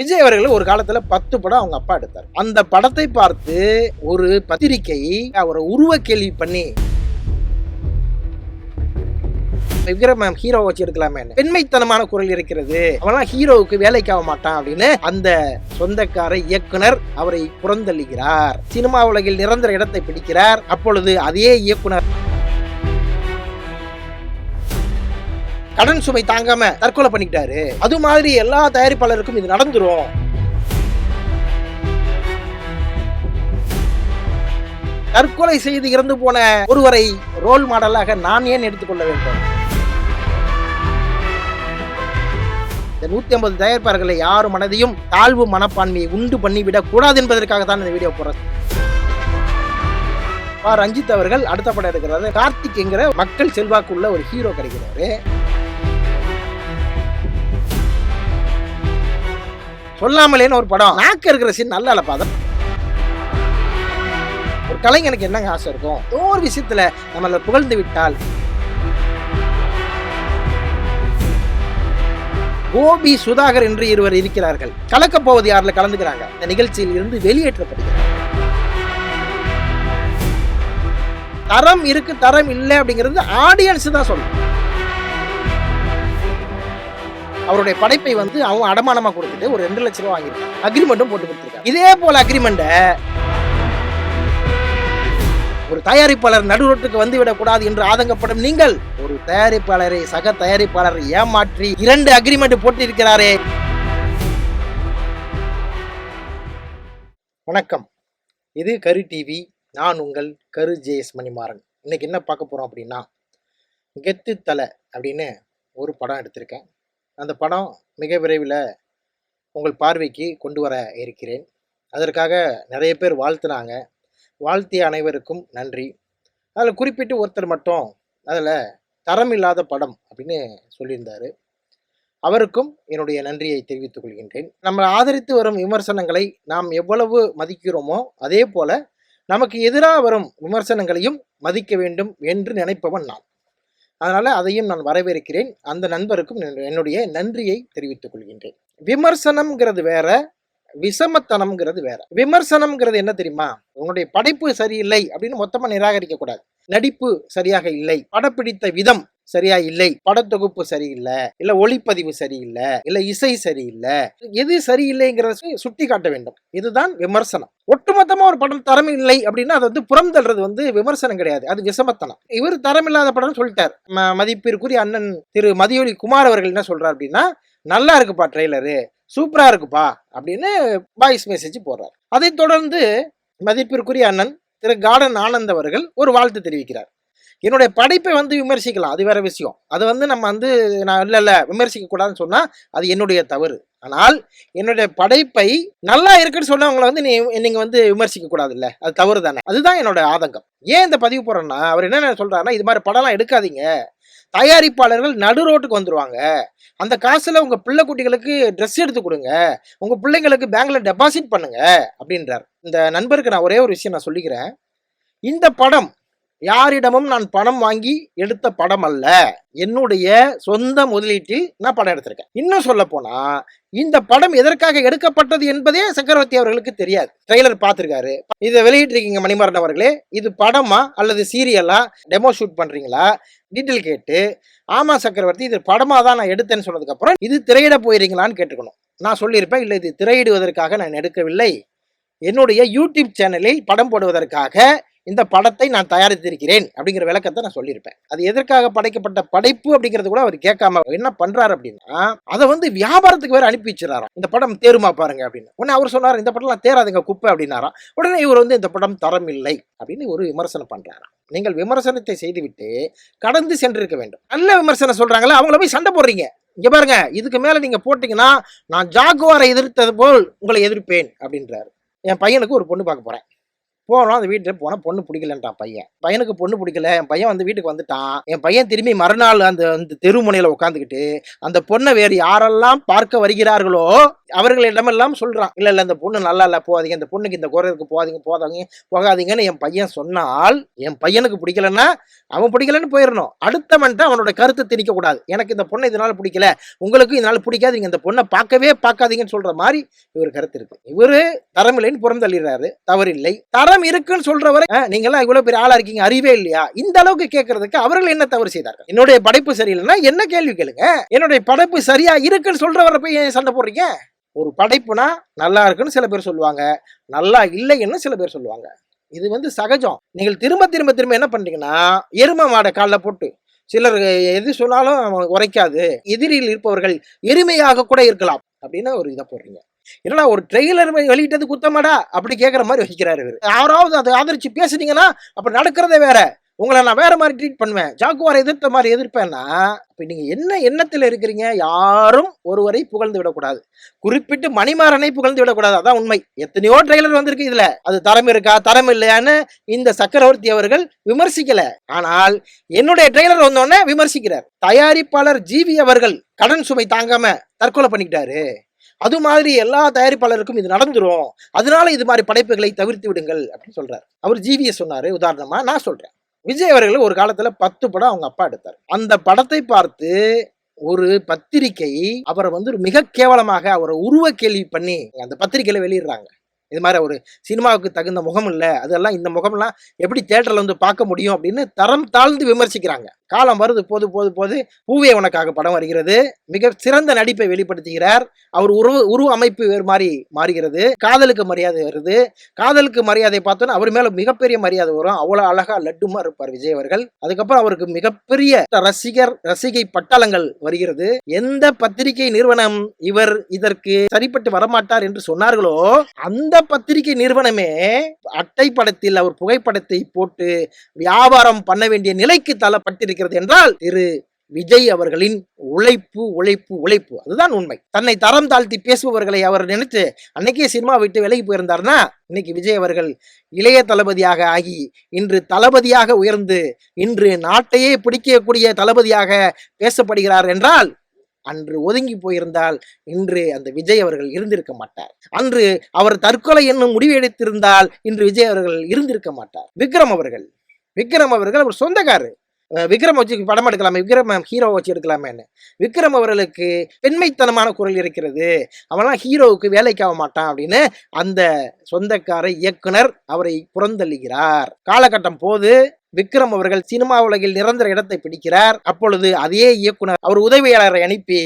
விஜய் அவர்கள் ஒரு காலத்துல பத்து படம் அவங்க அப்பா எடுத்தார். அந்த படத்தை பார்த்து ஒரு பத்திரிகை அவரை உருவ கேள்வி பண்ணி விக்ரம் மேம் ஹீரோ வச்சு எடுக்கலாமே பெண்மைத்தனமான குரல் இருக்கிறது. அவெல்லாம் ஹீரோவுக்கு வேலைக்கு ஆக மாட்டான் அப்படின்னு அந்த சொந்தக்கார இயக்குனர் அவரை புறந்தள்ளுகிறார். சினிமா உலகில் நிரந்தர இடத்தை பிடிக்கிறார். அப்பொழுது அதே இயக்குனர் கடன் சுமை தாங்காம தற்கொலை பண்ணிக்கிட்டாரு. அது மாதிரி எல்லா தயாரிப்பாளருக்கும் இது நடந்துரும். தற்கொலை செய்து இறந்து போன ஒருவரை ரோல் மாடலாக நான் ஏன் எடுத்துக்கொள்ள வேண்டும்? இந்த நூத்தி ஐம்பது தயாரிப்பாளர்களை யாரும் மனதையும் தாழ்வு மனப்பான்மையை உண்டு பண்ணிவிடக் கூடாது என்பதற்காக தான் இந்த வீடியோ போடுறது. ரஞ்சித் அவர்கள் அடுத்த படம் எடுக்கிறாரு. கார்த்திக் என்கிற மக்கள் செல்வாக்கு உள்ள ஒரு ஹீரோ கிடைக்கிறாரு. சொல்லாமலேன்னு ஒரு படம். நாக்க இருக்கிற சீன் நல்லா இல்ல பாதம் ஒரு கலைஞனுக்கு என்னங்க ஆசை இருக்கும்? ஏதோ ஒரு விஷயத்துல நம்மளை புகழ்ந்து விட்டால். கோபி சுதாகர் என்று இருவர் இருக்கிறார்கள். கலக்கப் போவது யாரில் கலந்துக்கிறாங்க? இந்த நிகழ்ச்சியில் இருந்து வெளியேற்றப்படுகிறார் தரம் இருக்கு தரம் இல்லை அப்படிங்கிறது ஆடியன்ஸ் தான் சொல்லணும் அவருடைய படைப்பை வந்து அவங்க அடமானமா கொடுத்துட்டு ஒரு ரெண்டு லட்ச ரூபா வாங்கியிருக்காங்க. அக்ரிமெண்ட்டும் போட்டு கொடுத்துருக்காங்க. இதே போல அக்ரிமெண்ட்டை ஒரு தயாரிப்பாளர் நடுரோட்டுக்கு வந்து விடக்கூடாது என்று ஆதங்கப்படும் நீங்கள் ஒரு தயாரிப்பாளரை சக தயாரிப்பாளரை ஏமாற்றி இரண்டு அக்ரிமெண்ட் போட்டிருக்கிறாரே. வணக்கம். இது கரு டிவி நான் உங்கள் கரு ஜேஎஸ் மணிமாறன். இன்னைக்கு என்ன பார்க்க போறோம் அப்படின்னா கெத்து தலை அப்படின்னு ஒரு படம் எடுத்திருக்கேன். அந்த படம் மிக விரைவில் உங்கள் பார்வைக்கு கொண்டு வர இருக்கிறேன். அதற்காக நிறைய பேர் வாழ்த்துனாங்க. வாழ்த்திய அனைவருக்கும் நன்றி. அதில் குறிப்பிட்டு ஒருத்தர் மட்டும் அதில் தரம் இல்லாத படம் அப்படின்னு சொல்லியிருந்தார். அவருக்கும் என்னுடைய நன்றியை தெரிவித்துக் கொள்கின்றேன். நம்ம ஆதரித்து வரும் விமர்சனங்களை நாம் எவ்வளவு மதிக்கிறோமோ அதே போல நமக்கு எதிராக வரும் விமர்சனங்களையும் மதிக்க வேண்டும் என்று நினைப்பவன் நான் அதனால் அதையும் நான் வரவேற்கிறேன். அந்த நண்பருக்கும் என்னுடைய நன்றியை தெரிவித்துக் கொள்கின்றேன். விமர்சனம்ங்கிறது வேற விசமத்தனம்ங்கிறது வேற. விமர்சனம்ங்கிறது என்ன தெரியுமா? உன்னுடைய படைப்பு சரியில்லை அப்படின்னு மொத்தமாக நிராகரிக்க கூடாது. நடிப்பு சரியாக இல்லை. படப்பிடித்த விதம் சரியா இல்லை? படத்தொகுப்பு சரியில்லை. இல்ல ஒளிப்பதிவு சரியில்லை. இல்ல இசை சரியில்லை. எது சரியில்லைங்கிறத சுட்டி காட்ட வேண்டும். இதுதான் விமர்சனம். ஒட்டுமொத்தமா ஒரு படம் தரம் இல்லை அப்படின்னா அது வந்து புறம் தள்ளுறது வந்து விமர்சனம் கிடையாது. அது விஷமத்தனம் இவர் தரம் இல்லாத படம் சொல்லிட்டார். ம- மதிப்பிற்குரிய அண்ணன் திரு மதியொலி குமார் அவர்கள் என்ன சொல்றார் அப்படின்னா நல்லா இருக்குப்பா ட்ரெய்லரு. சூப்பரா இருக்குப்பா அப்படின்னு வாய்ஸ் மெசேஜ் போடுறார். அதைத் தொடர்ந்து மதிப்பிற்குரிய அண்ணன் திரு கார்டன் ஆனந்த் அவர்கள் ஒரு வாழ்த்து தெரிவிக்கிறார். என்னுடைய படைப்பை வந்து விமர்சிக்கலாம். அது வேற விஷயம். அது வந்து நம்ம வந்து நான் இல்லை இல்லை விமர்சிக்க கூடாதுன்னு சொன்னால் அது என்னுடைய தவறு. ஆனால் என்னுடைய படைப்பை நல்லா இருக்குன்னு சொன்னவங்களை வந்து நீ நீங்கள் வந்து விமர்சிக்க கூடாது இல்லை அது தவறு தானே. அதுதான் என்னோட ஆதங்கம். ஏன் இந்த பதிவு போறேன்னா அவர் என்ன சொல்கிறாருன்னா இது மாதிரி படம்லாம் எடுக்காதீங்க. தயாரிப்பாளர்கள் நடு ரோட்டுக்கு வந்துடுவாங்க அந்த காசில் உங்கள் பிள்ளை குட்டிகளுக்கு ட்ரெஸ் எடுத்து கொடுங்க. உங்கள் பிள்ளைங்களுக்கு பேங்க்ல டெபாசிட் பண்ணுங்க. அப்படின்றார். இந்த நண்பருக்கு நான் ஒரே ஒரு விஷயம் நான் சொல்லிக்கிறேன். இந்த படம் யாரிடமும் நான் பணம் வாங்கி எடுத்த படம் அல்ல. என்னுடைய சொந்த முதலீட்டில் நான் படம் எடுத்திருக்கேன். இன்னும் சொல்ல போனா இந்த படம் எதற்காக எடுக்கப்பட்டது என்பதே சக்கரவர்த்தி அவர்களுக்கு தெரியாது. ட்ரெய்லர் பார்த்துருக்காரு. இதை வெளியிட்டிருக்கீங்க மணிமாறன் அவர்களே. இது படமா அல்லது சீரியலா டெமோ ஷூட் பண்றீங்களா? டீட்டெயில் கேட்டு ஆமா சக்கரவர்த்தி இது படமா தான் நான் எடுத்தேன்னு சொன்னதுக்கு அப்புறம் இது திரையிட போயிருக்கீங்களான்னு கேட்டுக்கணும். நான் சொல்லியிருப்பேன் இல்லை இது திரையிடுவதற்காக நான் எடுக்கவில்லை. என்னுடைய யூடியூப் சேனலில் படம் போடுவதற்காக இந்த படத்தை நான் தயாரித்திருக்கிறேன் அப்படிங்கிற விளக்கத்தை நான் சொல்லியிருப்பேன். அது எதற்காக படைக்கப்பட்ட படைப்பு அப்படிங்கிறது கூட அவர் கேட்காம என்ன பண்றாரு அப்படின்னா அதை வந்து வியாபாரத்துக்கு வேற அனுப்பி வச்சிடறாராம். இந்த படம் தேருமா பாருங்க அப்படின்னு. உடனே அவர் சொன்னார் இந்த படம்லாம் தேராதுங்க குப்பை அப்படின்னாராம். உடனே இவர் வந்து இந்த படம் தரம் இல்லை அப்படின்னு ஒரு விமர்சனம் பண்றாராம். நீங்கள் விமர்சனத்தை செய்துவிட்டு கடந்து சென்றிருக்க வேண்டும். நல்ல விமர்சனம் சொல்றாங்களே அவங்கள போய் சண்டை போடுறீங்க. இங்க பாருங்க இதுக்கு மேல நீங்க போட்டீங்கன்னா நான் ஜாகுவாரை எதிர்த்தது போல் உங்களை எதிர்ப்பேன் அப்படின்றாரு. என் பையனுக்கு ஒரு பொண்ணு பார்க்க போறேன். போனோம் அந்த வீட்டுல போனா பொண்ணு பிடிக்கலன்றான் பையன். பையனுக்கு பொண்ணு பிடிக்கல. என் பையன் வந்து வீட்டுக்கு வந்துட்டான். என் பையன் திரும்பி மறுநாள் அந்த அந்த தெருமுனையில உட்காந்துக்கிட்டு அந்த பொண்ணை வேறு யாரெல்லாம் பார்க்க வருகிறார்களோ அவர்களிடமெல்லாம் சொல்றான். இல்ல இல்ல இந்த பொண்ணு நல்லா இல்லை போகாதீங்க. இந்த பொண்ணுக்கு இந்த குறைக்கு இருக்கு போகாதீங்க போகாதீங்கன்னு என் பையன் சொன்னால் என் பையனுக்கு பிடிக்கலன்னா அவன் பிடிக்கலன்னு போயிடணும் அடுத்தவன்ட்டு அவனோட கருத்தை திணிக்க கூடாது எனக்கு இந்த பொண்ணை இதனால பிடிக்கல. உங்களுக்கு இதனால பிடிக்காதீங்க. இந்த பொண்ணை பார்க்கவே பார்க்காதீங்கன்னு சொல்ற மாதிரி இவர் கருத்து இருக்கு. இவரு தரமில்லைன்னு புறந்தள்ளிடுறாரு. தவறில்லை. தரம் இருக்குன்னு சொல்றவரை நீங்க எல்லாம் இவ்வளவு பெரிய ஆளா இருக்கீங்க அறிவே இல்லையா? இந்த அளவுக்கு கேட்கறதுக்கு அவர்கள் என்ன தவறு செய்தார்கள்? என்னுடைய படைப்பு சரியில்லைன்னா என்ன கேள்வி கேளுங்க? என்னுடைய படைப்பு சரியா இருக்குன்னு சொல்றவரை போய் ஏன் சண்டை போடுறீங்க? ஒரு படைப்புனா நல்லா இருக்குன்னு சில பேர் சொல்லுவாங்க. நல்லா இல்லைன்னு சில பேர் சொல்லுவாங்க. இது வந்து சகஜம். நீங்கள் திரும்ப திரும்ப திரும்ப என்ன பண்றீங்கன்னா எரும மாடை காலில் போட்டு சிலர் எது சொன்னாலும் உரைக்காது. எதிரில் இருப்பவர்கள் எருமையாக கூட இருக்கலாம். அப்படின்னு ஒரு இதை போடுறீங்க. என்னடா ஒரு ட்ரெய்லர் வெளியிட்டது குத்தமாடா? அப்படி கேட்குற மாதிரி வகிக்கிறாரு இவர். யாராவது அதை ஆதரிச்சு பேசுனீங்கன்னா அப்படி நடக்கிறதே வேற. உங்களை நான் வேற மாதிரி ட்ரீட் பண்ணுவேன். ஜாக்குவாரை எதிர்த்த மாதிரி எதிர்ப்பேன்னா இப்போ நீங்க என்ன எண்ணத்துல இருக்கிறீங்க? யாரும் ஒருவரை புகழ்ந்து விடக்கூடாது. குறிப்பிட்டு மணிமாறனை புகழ்ந்து விடக்கூடாது. அதான் உண்மை. எத்தனையோ ட்ரெய்லர் வந்திருக்கு இதுல. அது தரம் இருக்கா? தரம் இல்லையான்னு இந்த சக்கரவர்த்தி அவர்கள் விமர்சிக்கல. ஆனால் என்னுடைய ட்ரெய்லர் வந்தோடனே விமர்சிக்கிறார். தயாரிப்பாளர் ஜிவி அவர்கள் கடன் சுமை தாங்காம தற்கொலை பண்ணிக்கிட்டாரு. அது மாதிரி எல்லா தயாரிப்பாளருக்கும் இது நடந்துரும். அதனால இது மாதிரி படைப்புகளை தவிர்த்து விடுங்கள் அப்படின்னு சொல்றாரு. அவர் ஜிவியை சொன்னாரு. உதாரணமா நான் சொல்றேன். விஜய் அவர்கள் ஒரு காலத்துல பத்து படம் அவங்க அப்பா எடுத்தார். அந்த படத்தை பார்த்து ஒரு பத்திரிகை அவரை வந்து மிக கேவலமாக அவரை உருவ கேள்வி பண்ணி அந்த பத்திரிகையில வெளியிடுறாங்க. இது மாதிரி ஒரு சினிமாவுக்கு தகுந்த முகம் இல்லை. அதெல்லாம் இந்த முகம்லாம் எப்படி தேட்டரில் வந்து பார்க்க முடியும் அப்படின்னு தரம் தாழ்ந்து விமர்சிக்கிறாங்க. காலம் வருது போது போது போது பூவே உனக்காக படம் வருகிறது. மிக சிறந்த நடிப்பை வெளிப்படுத்துகிறார். அவர் உருவ உருவ அமைப்பு வேறு மாதிரி மாறுகிறது. காதலுக்கு மரியாதை வருது. காதலுக்கு மரியாதை பார்த்தோன்னா அவர் மேல மிகப்பெரிய மரியாதை வரும். அவ்வளவு அழகா லட்டுமா இருப்பார் விஜய் அவர்கள். அதுக்கப்புறம் அவருக்கு மிகப்பெரிய ரசிகர் ரசிகை பட்டாளங்கள் வருகிறது. எந்த பத்திரிகை நிறுவனம் இவர் இதற்கு சரிப்பட்டு வரமாட்டார் என்று சொன்னார்களோ அந்த பத்திரிகை நிறுவனமே அட்டை படத்தில் அவர் புகைப்படத்தை போட்டு வியாபாரம் பண்ண வேண்டிய நிலைக்கு தள்ளப்பட்டிருக்கிறது என்றால் திரு. விஜய் அவர்களின் உழைப்பு உழைப்பு உழைப்பு. அதுதான் உண்மை. தன்னை தரம் தாழ்த்தி பேசுபவர்களை அவர் நினைத்து அன்னைக்கே சினிமா விட்டு விலகி போயிருந்தார்னா இன்னைக்கு விஜய் அவர்கள் இளைய தளபதியாக ஆகி இன்று தளபதியாக உயர்ந்து இன்று நாட்டையே பிடிக்கக்கூடிய தளபதியாக பேசப்படுகிறார் என்றால் அன்று ஒதுங்கி போயிருந்தால் இன்று அந்த விஜய் அவர்கள் இருந்திருக்க மாட்டார். அன்று அவர் தற்கொலை என்னும் முடிவு எடுத்திருந்தால் இன்று விஜய் அவர்கள் இருந்திருக்க மாட்டார். விக்ரம் அவர்கள் விக்ரம் அவர்கள் அவர் சொந்தக்காரு விக்ரம் வச்சு படம் எடுக்கலாமே விக்ரம் ஹீரோ வச்சு எடுக்கலாமேன்னு. விக்ரம் அவர்களுக்கு பெண்மைத்தனமான குரல் இருக்கிறது. அவன்லாம் ஹீரோவுக்கு வேலைக்கு ஆக மாட்டான் அப்படின்னு அந்த சொந்தக்கார இயக்குனர் அவரை புறந்தள்ளுகிறார். காலகட்டம் போது விக்ரம் அவர்கள் சினிமா உலகில் நிரந்தர இடத்தை பிடிக்கிறார். அப்பொழுது அதே இயக்குனர் அவர் உதவியாளரை அனுப்பி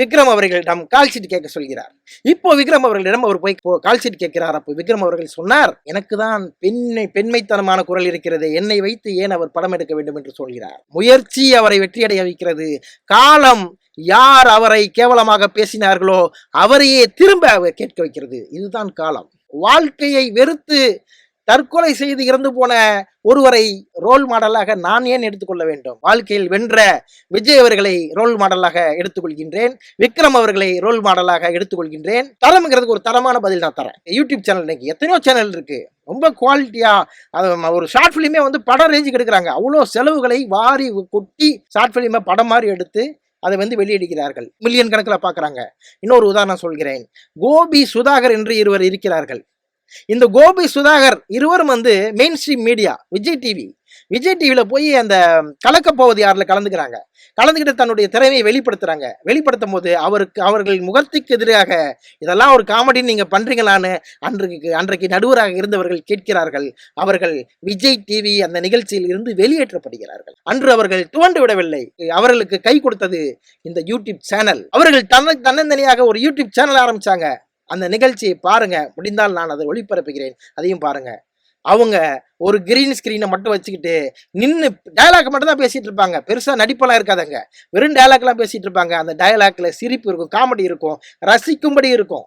விக்ரம் அவர்களிடம் கால் ஷீட் கேட்க சொல்கிறார். இப்போ விக்ரம் அவர்களிடம் அவர் போய் கால் ஷீட் கேட்கிறார். அப்போ விக்ரம் அவர்கள் சொன்னார் எனக்கு தான் பெண்ணை பெண்மைத்தனமான குரல் இருக்கிறது. என்னை வைத்து ஏன் அவர் படம் எடுக்க வேண்டும் என்று சொல்கிறார்? முயற்சி அவரை வெற்றியடைய வைக்கிறது. காலம் யார் அவரை கேவலமாக பேசினார்களோ அவரையே திரும்ப கேட்க வைக்கிறது. இதுதான் காலம். வாழ்க்கையை வெறுத்து தற்கொலை செய்து இறந்து போன ஒருவரை ரோல் மாடலாக நான் ஏன் எடுத்துக்கொள்ள வேண்டும்? வாழ்க்கையில் வென்ற விஜய் அவர்களை ரோல் மாடலாக எடுத்துக்கொள்கின்றேன். விக்ரம் அவர்களை ரோல் மாடலாக எடுத்துக்கொள்கின்றேன். தரம்ங்கிறதுக்கு ஒரு தரமான பதில் நான் தரேன். யூடியூப் சேனல் இன்னைக்கு எத்தனையோ சேனல் இருக்கு. ரொம்ப குவாலிட்டியா அது ஒரு ஷார்ட் ஃபிலிமே வந்து படம் ரேஞ்சுக்கு எடுக்கிறாங்க. அவ்வளோ செலவுகளை வாரி கொட்டி ஷார்ட் ஃபிலிமை படம் மாதிரி எடுத்து அதை வந்து வெளியிடுகிறார்கள். மில்லியன் கணக்கில் பார்க்குறாங்க இன்னொரு உதாரணம் சொல்கிறேன். கோபி சுதாகர் என்று இருவர் இருக்கிறார்கள். இந்த கோபி சுதாகர் இருவரும் வந்து mainstream media Vijay TV Vijay டிவியில போய் அந்த கலக்கப் போவது யாரில் கலந்துக்கிறாங்க. கலந்துக்கிட்டு தன்னுடைய திறமையை வெளிப்படுத்துறாங்க. வெளிப்படுத்தும் போது அவருக்கு அவர்கள் முகத்துக்கு எதிராக இதெல்லாம் ஒரு காமெடின்னு நீங்க பண்றீங்களான்னு அன்றைக்கு அன்றைக்கு நடுவராக இருந்தவர்கள் கேட்கிறார்கள். அவர்கள் விஜய் டிவி அந்த நிகழ்ச்சியில் இருந்து வெளியேற்றப்படுகிறார்கள். அன்று அவர்கள் துவண்டு விடவில்லை. அவர்களுக்கு கை கொடுத்தது இந்த யூடியூப் சேனல் அவர்கள் தன்னை தன்னந்தனியாக ஒரு யூடியூப் சேனல் ஆரம்பிச்சாங்க. அந்த நிகழ்ச்சியை பாருங்க. முடிந்தால் நான் அதை ஒளிபரப்புகிறேன். அதையும் பாருங்க. அவங்க ஒரு கிரீன் ஸ்கிரீனை மட்டும் வச்சுக்கிட்டு நின்று டயலாக் மட்டும் தான் பேசிட்டு இருப்பாங்க. பெருசாக நடிப்பெல்லாம் இருக்காதங்க. வெறும் டயலாக்லாம் பேசிட்டு இருப்பாங்க. அந்த டயலாக்ல சிரிப்பு இருக்கும் காமெடி இருக்கும் ரசிக்கும்படி இருக்கும்.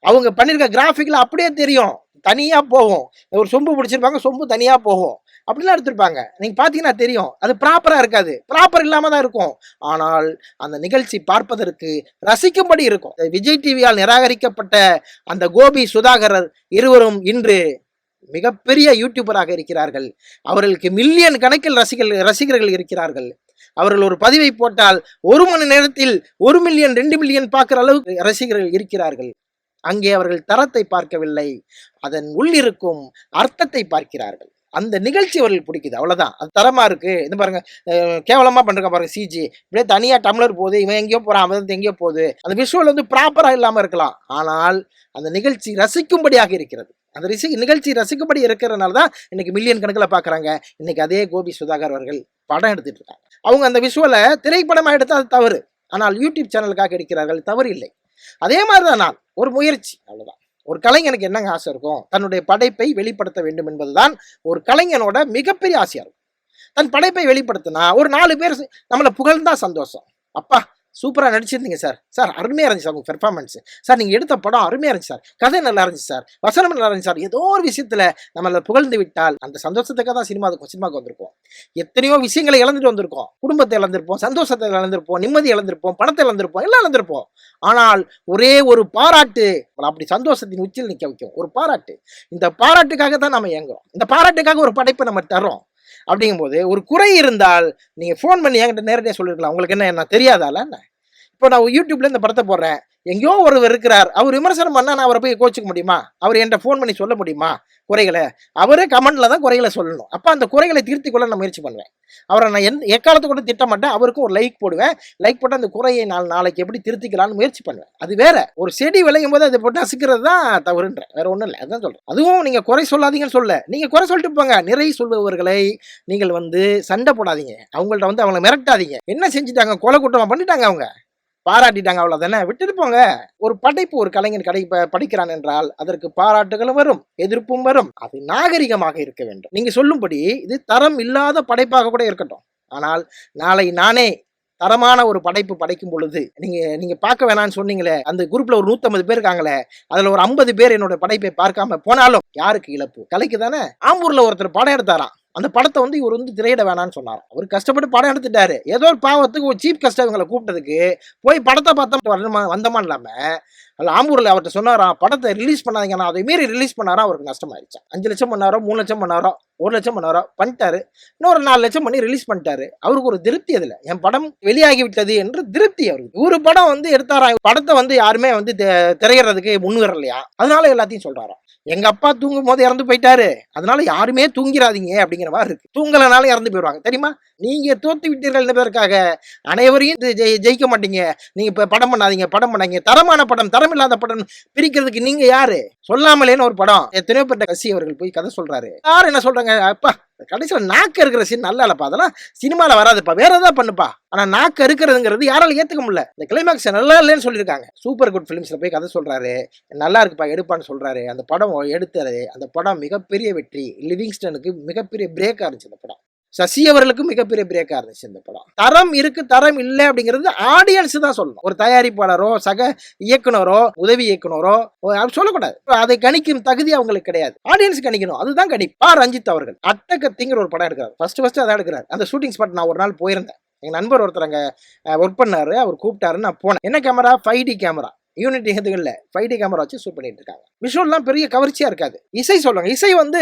அவங்க பண்ணியிருக்க கிராஃபிக்ல அப்படியே தெரியும். தனியாக போகும். ஒரு சொம்பு பிடிச்சிருப்பாங்க சொம்பு தனியாக போகும். அப்படிலாம் எடுத்திருப்பாங்க. நீங்க பாத்தீங்கன்னா தெரியும். அது ப்ராப்பரா இருக்காது. ப்ராப்பர் இல்லாம தான் இருக்கும். ஆனால் அந்த நிகழ்ச்சி பார்ப்பதற்கு ரசிக்கும்படி இருக்கும். விஜய் டிவியால் நிராகரிக்கப்பட்ட அந்த கோபி சுதாகரர் இருவரும் இன்று மிகப்பெரிய யூடியூபராக இருக்கிறார்கள். அவர்களுக்கு மில்லியன் கணக்கில் ரசிகர்கள் ரசிகர்கள் இருக்கிறார்கள். அவர்கள் ஒரு பதிவை போட்டால் ஒரு மணி நேரத்தில் ஒரு மில்லியன் ரெண்டு மில்லியன் பார்க்குற அளவுக்கு ரசிகர்கள் இருக்கிறார்கள். அங்கே அவர்கள் தரத்தை பார்க்கவில்லை. அதன் உள்ளிருக்கும் அர்த்தத்தை பார்க்கிறார்கள். அந்த நிகழ்ச்சி அவர்களுக்கு பிடிக்குது. அவ்வளோதான் அது தரமாக இருக்குது இது பாருங்க கேவலமாக கேவலமா பாருங்கள் பாருங்க சிஜி இப்படியே தனியாக டம்ளர் போகுது. இவன் எங்கேயோ போகிறான் அவன் வந்து எங்கேயோ போகுது. அந்த விஷுவல் வந்து ப்ராப்பராக இல்லாமல் இருக்கலாம். ஆனால் அந்த நிகழ்ச்சி ரசிக்கும்படியாக இருக்கிறது. அந்த ரிசி நிகழ்ச்சி ரசிக்கும்படி இருக்கிறதுனால தான் இன்னைக்கு மில்லியன் கணக்கில் பார்க்குறாங்க இன்னைக்கு அதே கோபி சுதாகர் அவர்கள் படம் எடுத்துட்டு இருக்காங்க. அவங்க அந்த விஷுவலை திரைப்படமாக எடுத்தால் அது தவறு. ஆனால் யூடியூப் சேனலுக்காக எடுக்கிறார்கள். தவறு இல்லை. அதே மாதிரி தான் நான். ஒரு முயற்சி. அவ்வளோதான் ஒரு கலைஞனுக்கு என்னங்க ஆசை இருக்கும்? தன்னுடைய படைப்பை வெளிப்படுத்த வேண்டும் என்பதுதான் ஒரு கலைஞனோட மிகப்பெரிய ஆசையாக இருக்கும். தன் படைப்பை வெளிப்படுத்தினா ஒரு நாலு பேர் நம்மளை புகழ்ந்தா சந்தோஷம். அப்பா சூப்பராக நடிச்சிருந்தீங்க சார். சார் அருமையாக இருந்துச்சு சார் உங்கள் பெர்ஃபார்மன்ஸ் சார் நீங்கள் எடுத்த படம் அருமையாக இருந்துச்சு சார். கதை நல்லா இருந்துச்சு சார். வசனம் நல்லா இருந்துச்சு சார். ஏதோ ஒரு விஷயத்தில் நம்மளை புகழ்ந்து விட்டால் அந்த சந்தோஷத்துக்காக தான் சினிமா சினிமாவுக்கு வந்திருக்கோம். எத்தனையோ விஷயங்களை இழந்துட்டு வந்திருக்கோம். குடும்பத்தை இழந்திருப்போம் சந்தோஷத்தை இழந்திருப்போம் நிம்மதி இழந்திருப்போம் பணத்தை இழந்திருப்போம் எல்லாம் இழந்திருப்போம். ஆனால் ஒரே ஒரு பாராட்டு அப்படி சந்தோஷத்தின் உச்சியில் நிற்க வைக்கும். ஒரு பாராட்டு. இந்த பாராட்டுக்காக தான் நம்ம இயங்குறோம். இந்த பாராட்டுக்காக ஒரு படைப்பை நம்ம தர்றோம். அப்படிங்கும்போது ஒரு குறை இருந்தால் நீங்கள் ஃபோன் பண்ணி என்கிட்ட நேரடியாக சொல்லிருக்கலாம். உங்களுக்கு என்ன என்ன தெரியாதால என்ன? இப்போ நான் யூடியூப்ல இந்த படத்தை போடுறேன். எங்கேயோ ஒருவர் இருக்கிறார். அவர் விமர்சனம் பண்ணால் நான் அவரை போய் கோச்சிக்க முடியுமா? அவர் என்கிட்ட ஃபோன் பண்ணி சொல்ல முடியுமா? குறைகளை. அவரே கமெண்டில் தான் குறைகளை சொல்லணும். அப்போ அந்த குறைகளை திருத்தி கொள்ள நான் முயற்சி பண்ணுவேன். அவரை நான் எந்த எக்காலத்தை கூட திட்ட மாட்டேன். அவருக்கும் ஒரு லைக் போடுவேன். லைக் போட்டு அந்த குறையை நான் நாளைக்கு எப்படி திருத்திக்கலாம்னு முயற்சி பண்ணுவேன். அது வேற. ஒரு செடி விளையும் போது அதை போட்டு அசுக்கிறது தான் தவறுன்ற. வேற ஒன்றும் இல்லை. அதான் சொல்கிறேன் அதுவும் நீங்கள் குறை சொல்லாதீங்கன்னு சொல்ல நீங்கள் குறை சொல்லிட்டு போங்க. நிறை சொல்பவர்களை நீங்கள் வந்து சண்டை போடாதீங்க. அவங்கள்ட்ட வந்து அவங்கள மிரட்டாதீங்க. என்ன செஞ்சுட்டாங்க? கொலை கூட்டமாக பண்ணிட்டாங்க அவங்க. பாராட்டிட்டாங்க அவ்வளவுதானே? விட்டுட்டு போங்க. ஒரு படைப்பு ஒரு கலைஞன் கடை படிக்கிறான் என்றால் அதற்கு பாராட்டுகளும் வரும் எதிர்ப்பும் வரும். அது நாகரிகமாக இருக்க வேண்டும். நீங்க சொல்லும்படி இது தரம் இல்லாத படைப்பாக கூட இருக்கட்டும். ஆனால் நாளை நானே தரமான ஒரு படைப்பு படைக்கும் பொழுது நீங்க நீங்க பார்க்க வேணாம்னு சொன்னீங்களே அந்த குரூப்ல ஒரு 150 பேர் இருக்காங்களே அதுல ஒரு 50 பேர் என்னோட படைப்பை பார்க்காம போனாலும் யாருக்கு இழப்பு? கலைக்கு தானே? ஆம்பூர்ல ஒருத்தர் படம் எடுத்தாராம். அந்த படத்தை வந்து இவர் வந்து திரையிட வேணாம்னு சொன்னார் அவர் கஷ்டப்பட்டு படம் எடுத்துட்டாரு. ஏதோ ஒரு பாவத்துக்கு ஒரு சீப் கஷ்டம் இவங்களை கூப்பிட்டதுக்கு போய் படத்தை பார்த்தா வரணுமா? வந்தமா இல்லாம? அல்ல ஆம்பூரில் அவர்கிட்ட சொன்னாராம் படத்தை ரிலீஸ் பண்ணாதீங்கன்னா அதை மீறி ரிலீஸ் பண்ணாரா? அவருக்கு நஷ்டமாயிருச்சு அஞ்சு லட்சம் பண்ணாரோ? மூணு லட்சம் பண்ணாரோ? ஒரு லட்சம் பண்ணாரோ பண்ணிட்டாரு. இன்னொரு நாலு லட்சம் பண்ணி ரிலீஸ் பண்ணிட்டாரு. அவருக்கு ஒரு திருப்தி அதில். என் படம் வெளியாகி விட்டது என்று திருப்தி அவருக்கு. ஒரு படம் வந்து எடுத்தாரா? படத்தை வந்து யாருமே வந்து தெ- திரையிடுறதுக்கு முன் வரலையா அதனால எல்லாத்தையும் சொல்றாராம். எங்க அப்பா தூங்கும் போது இறந்து போயிட்டாரு. அதனால யாருமே தூங்கிறாதீங்க அப்படிங்கிற மாதிரி இருக்கு. தூங்கலனாலும் இறந்து போயிடுவாங்க. தெரியுமா? நீங்க தோத்து விட்டீர்கள் என்பதற்காக அனைவரையும் ஜெயிக்க மாட்டீங்க. நீங்க இப்ப படம் பண்ணாதீங்க படம் பண்ணாதீங்க. தரமான படம் தரம் இல்லாத படம் பிரிக்கிறதுக்கு நீங்க யாரு? சொல்லாமலேன்னு ஒரு படம் எத்தனையோ பேர்ட்ட கசி அவர்கள் போய் கதை சொல்றாரு. யார் என்ன சொல்றாங்க? அப்பா கடைசியில் நாக்கு இருக்கிற சீன் நல்லா இல்லைப்பா. அதெல்லாம் சினிமாவில் வராதுப்பா. வேற எதாவது பண்ணுப்பா. ஆனால் நாக்கு இருக்கிறதுங்கிறது யாராலும் ஏற்றுக்க முடியல. இந்த கிளைமேக்ஸ் நல்லா இல்லைன்னு சொல்லியிருக்காங்க. சூப்பர் குட் ஃபிலிம்ஸில் போய் கதை சொல்கிறாரு நல்லா இருக்குப்பா எடுப்பான்னு சொல்கிறாரு அந்த படம் எடுத்தாரு அந்த படம் மிகப்பெரிய வெற்றி. லிவிங்ஸ்டனுக்கு மிகப்பெரிய பிரேக்காக இருந்துச்சு அந்த படம். சசி அவர்களுக்கு மிகப்பெரிய பிரேக்காக இருந்துச்சு இந்த படம். தரம் இருக்கு தரம் இல்லை அப்படிங்கிறது ஆடியன்ஸ் தான் சொல்லணும். ஒரு தயாரிப்பாளரோ சக இயக்குனரோ உதவி இயக்குனரோ ஓ, சொல்லக்கூடாது. அதை கணிக்கும் தகுதி அவங்களுக்கு கிடையாது. ஆடியன்ஸ் கணிக்கணும். அதுதான் கணிப்பா. ரஞ்சித் அவர்கள் அட்டகத்திங்கிற ஒரு படம் எடுக்கிறார். ஃபர்ஸ்ட் ஃபர்ஸ்ட் அதான் எடுக்கிறார். அந்த ஷூட்டிங் ஸ்பாட் நான் ஒரு நாள் போயிருந்தேன். எங்க நண்பர் ஒருத்தர் அங்கே ஒர்க் பண்ணாரு. அவர் கூப்பிட்டாருன்னு நான் போனேன். என்ன camera five D camera unit நிகழ்ச்சிகளில் ஃபைவ் டி கேமரா வச்சு ஷூட் பண்ணிட்டு இருக்காங்க விஷுவல்லாம் பெரிய கவர்ச்சியாக இருக்காது. இசை சொல்லுவாங்க இசை வந்து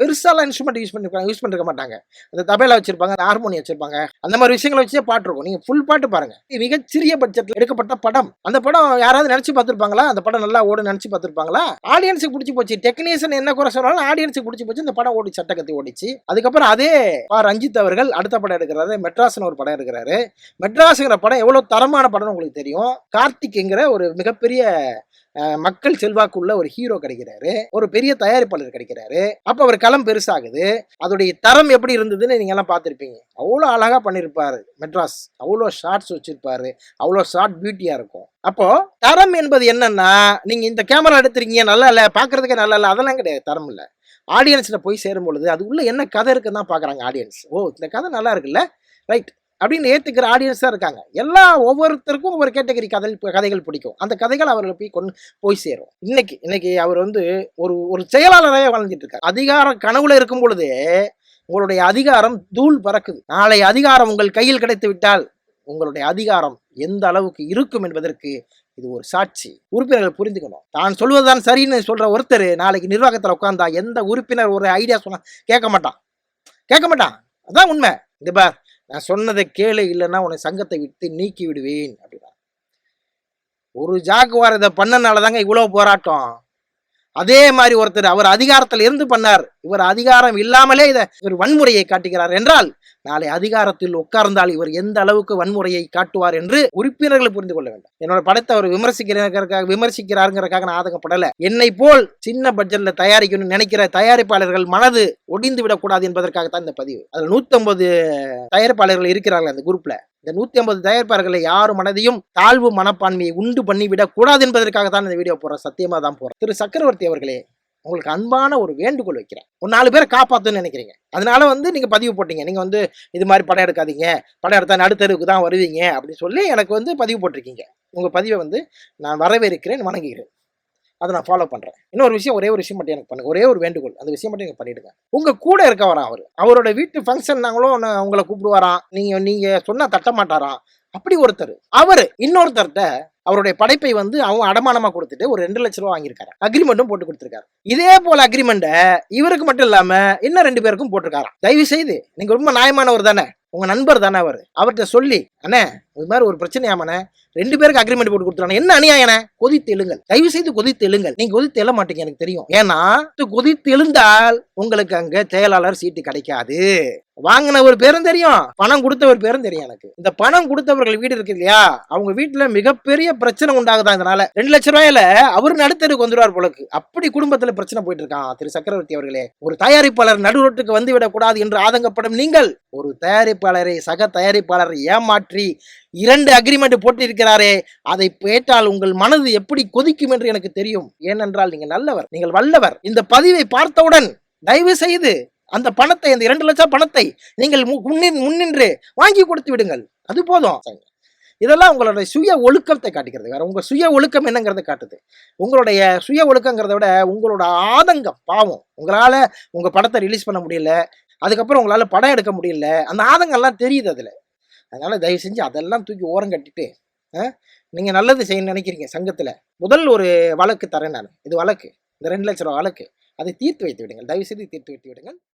பெருசாலாம் இன்ஸ்ட்ருமெண்ட் யூஸ் பண்ணிருக்காங்க யூஸ் பண்ணிருக்க மாட்டாங்க. அந்த தபேலா வச்சிருப்பாங்க அந்த ஹார்மோனி வச்சிருப்பாங்க. அந்த மாதிரி விஷயங்களை வச்சே பாட்டு இருக்கும். நீங்கள் ஃபுல் பாட்டு பாருங்க. மிகச்சிறிய பட்ஜெட்டில் சிறிய பட்ஜெட்ல எடுக்கப்பட்ட படம். அந்த படம் யாராவது நினச்சி பார்த்துருப்பாங்களா? அந்த படம் நல்லா ஓடு நினச்சி பார்த்துருப்பாங்களா? ஆடியன்ஸுக்கு பிடிச்சி போச்சு. டெக்னீஷியன் என்ன குறை சொன்னாலும் ஆடியன்ஸுக்கு பிடிச்சி போச்சு. இந்த படம் ஓடி சட்டக்கத்தி ஓடிச்சு. அதுக்கப்புறம் அதே பா ரஞ்சித் அவர்கள் அடுத்த படம் எடுக்கிறாரு. மெட்ராஸ்னு ஒரு படம் எடுக்கிறாரு. மெட்ராஸுங்கிற படம் எவ்வளோ தரமான படம்னு உங்களுக்கு தெரியும். கார்த்திக்ங்கிற ஒரு மிகப்பெரிய மக்கள் செல்வாக்குள்ள ஒரு ஹீரோ கிடைக்கிறாரு. ஒரு பெரிய தயாரிப்பாளர் கிடைக்கிறாரு. அப்ப அவர் களம் பெருசாகுது. அதோடைய தரம் எப்படி இருந்ததுன்னு நீங்க எல்லாம் பார்த்துருப்பீங்க. அவ்வளோ அழகா பண்ணியிருப்பாரு மெட்ராஸ். அவ்வளோ ஷார்ட்ஸ் வச்சிருப்பாரு. அவ்வளோ ஷார்ட் பியூட்டியா இருக்கும். அப்போ தரம் என்பது என்னன்னா நீங்க இந்த கேமரா எடுத்துருக்கீங்க நல்லா இல்ல பாக்குறதுக்கே நல்லா இல்ல அதெல்லாம் கிடையாது தரம் இல்ல. ஆடியன்ஸ்ல போய் சேரும் பொழுது அது உள்ள என்ன கதை இருக்குன்னு தான் பாக்குறாங்க ஆடியன்ஸ் ஓ இந்த கதை நல்லா இருக்குல்ல? ரைட் அப்படின்னு ஏற்றுக்கிற ஆடியன்ஸ் தான் இருக்காங்க. எல்லா ஒவ்வொருத்தருக்கும் ஒவ்வொரு கேட்டகரி கதை கதைகள் பிடிக்கும். அந்த கதைகள் அவர்களை போய் கொண்டு போய் சேரும். இன்னைக்கு இன்னைக்கு அவர் வந்து ஒரு ஒரு செயலாளராக வளர்ந்துட்டு இருக்காரு. அதிகார கனவுல இருக்கும் பொழுதே உங்களுடைய அதிகாரம் தூள் பறக்குது. நாளை அதிகாரம் உங்கள் கையில் கிடைத்து விட்டால் உங்களுடைய அதிகாரம் எந்த அளவுக்கு இருக்கும் என்பதற்கு இது ஒரு சாட்சி. உறுப்பினர்கள் புரிந்துக்கணும். தான் சொல்வதுதான் சரின்னு சொல்ற ஒருத்தர் நாளைக்கு நிர்வாகத்தில் உட்காந்தா எந்த உறுப்பினர் ஒரு ஐடியா சொன்னா கேட்க மாட்டான். கேட்க மாட்டான். அதான் உண்மை. இந்த பார். நான் சொன்னதை கேளு இல்லைன்னா உன்னை சங்கத்தை விட்டு நீக்கி விடுவேன் அப்படின்னா ஒரு ஜாக்குவார் இதை பண்ணனால தாங்க இவ்வளோ போராட்டம். அதே மாதிரி ஒருத்தர் அவர் அதிகாரத்தில் இருந்து பண்ணார். இவர் அதிகாரம் இல்லாமலே இதை இவர் வன்முறையை காட்டுகிறார் என்றால் நாளை அதிகாரத்தில் உட்கார்ந்தால் இவர் எந்த அளவுக்கு வன்முறையை காட்டுவார் என்று உறுப்பினர்கள் புரிந்து கொள்ள வேண்டும். என்னோட படத்தை அவர் விமர்சிக்கிறதுக்காக விமர்சிக்கிறாருங்கிறதுக்காக நான் ஆதங்கப்படல. என்னை போல் சின்ன பட்ஜெட்ல தயாரிக்கணும்னு நினைக்கிற தயாரிப்பாளர்கள் மனது ஒடிந்து விடக்கூடாது என்பதற்காகத்தான் இந்த பதிவு. அதில் நூத்தம்பது தயாரிப்பாளர்கள் இருக்கிறார்கள் அந்த குரூப்ல இந்த நூத்தி ஐம்பது தயாரிப்பாளர்களை யார் மனதையும் தாழ்வு மனப்பான்மையை உண்டு பண்ணி விடக்கூடாது என்பதற்காக தான் இந்த வீடியோ போறேன் சத்தியமா தான் போறேன் திரு சக்கரவர்த்தி அவர்களே உங்களுக்கு அன்பான ஒரு வேண்டுகோள் வைக்கிறேன். ஒரு நாலு பேரை காப்பாத்துன்னு நினைக்கிறீங்க. அதனால வந்து நீங்கள் பதிவு போட்டீங்க. நீங்கள் வந்து இது மாதிரி படம் எடுக்காதீங்க. படம் எடுத்தா நடுத்தருவுக்கு தான் வருவீங்க அப்படின்னு சொல்லி எனக்கு வந்து பதிவு போட்டிருக்கீங்க. உங்கள் பதிவை வந்து நான் வரவேற்கிறேன் வணங்குகிறேன். அதை நான் ஃபாலோ பண்ணுறேன் இன்னொரு விஷயம் ஒரே ஒரு விஷயம் மட்டும் எனக்கு பண்ணுங்க. ஒரே ஒரு வேண்டுகோள். அந்த விஷயம் மட்டும் எனக்கு பண்ணிடுங்க. உங்கள் கூட இருக்க வரான் அவர்? அவரோட வீட்டு ஃபங்க்ஷன் நாங்களும் உங்களை கூப்பிடுவாராம். நீங்கள் நீங்கள் சொன்னால் தட்ட மாட்டாராம் அப்படி ஒருத்தர். அவர் இன்னொருத்தர்கிட்ட அவருடைய படைப்பை வந்து அவங்க அடமானமா கொடுத்துட்டு ஒரு ரெண்டு லட்ச ரூபா வாங்கியிருக்காரு. அக்ரிமெண்ட்டும் போட்டு கொடுத்துருக்காரு. இதே போல அக்ரிமெண்ட்டை இவருக்கு மட்டும் இல்லாம இன்னும் ரெண்டு பேருக்கும் போட்டிருக்காராம். தயவு செய்து நீங்க ரொம்ப நியாயமானவர் தானே. உங்க நண்பர் தானே அவர். அவர்கிட்ட சொல்லி அண்ணே இது மாதிரி ஒரு பிரச்சனையாமண்ணே ரெண்டு பேருக்கு அக்ரிமெண்ட் போட்டு கொடுத்துறாங்க என்ன அநியாயன கொதித்து எழுங்கள் தயவு செய்து கொதித்து எழுங்கள் நீங்க கொதித்து எழ மாட்டீங்க எனக்கு தெரியும். ஏன்னா கொதித்து எழுந்தால் உங்களுக்கு அங்க செயலாளர் சீட்டு கிடைக்காது. வாங்கின ஒரு பேரும் தெரியும். பணம் கொடுத்த ஒரு பேரும் தெரியும் எனக்கு. இந்த பணம் கொடுத்தவர்கள் வீடு இருக்கு இல்லையா? அவங்க வீட்டுல மிகப்பெரிய பிரச்சனை உண்டாகுதா இதனால. ரெண்டு லட்ச ரூபாயில அவர் நடுத்தருக்கு வந்துருவார் போலக்கு. அப்படி குடும்பத்துல பிரச்சனை போயிட்டு இருக்கான் திரு சக்கரவர்த்தி அவர்களே. ஒரு தயாரிப்பாளர் நடுரோட்டுக்கு வந்து விடக்கூடாது என்று ஆதங்கப்படும் நீங்கள் ஒரு தயாரிப்பாளரை சக தயாரிப்பாளரை ஏமாற்றி இரண்டு அக்ரிமெண்ட் போட்டிருக்கிறாரே அதை கேட்டால் உங்கள் மனது எப்படி கொதிக்கும் என்று எனக்கு தெரியும். ஏனென்றால் நீங்கள் நல்லவர் நீங்கள் வல்லவர். இந்த பதிவை பார்த்தவுடன் தயவு செய்து அந்த பணத்தை அந்த இரண்டு லட்சம் பணத்தை நீங்கள் மு- முன்னின் முன்னின்று வாங்கி கொடுத்து விடுங்கள். அது போதும். இதெல்லாம் உங்களுடைய சுய ஒழுக்கத்தை காட்டுகிறது. வேற உங்க சுய ஒழுக்கம் என்னங்கிறத காட்டுது. உங்களுடைய சுய ஒழுக்கங்கிறத விட உங்களோட ஆதங்கம் பாவம் உங்களால உங்க படத்தை ரிலீஸ் பண்ண முடியல அதுக்கப்புறம் உங்களால படம் எடுக்க முடியல அந்த ஆதங்கம்லாம் தெரியுது அதுல. அதனால தயவு செஞ்சு அதெல்லாம் தூக்கி ஓரம் கட்டிட்டு அஹ், நீங்க நல்லது செய்ய நினைக்கிறீங்க சங்கத்துல. முதல் ஒரு வழக்கு தரேன் நான். இது வழக்கு. இந்த ரெண்டு லட்ச ரூபா வழக்கு. அதை தீர்த்து வைத்து விடுங்கள். தயவு செய்து தீர்த்து வைத்து விடுங்கள்.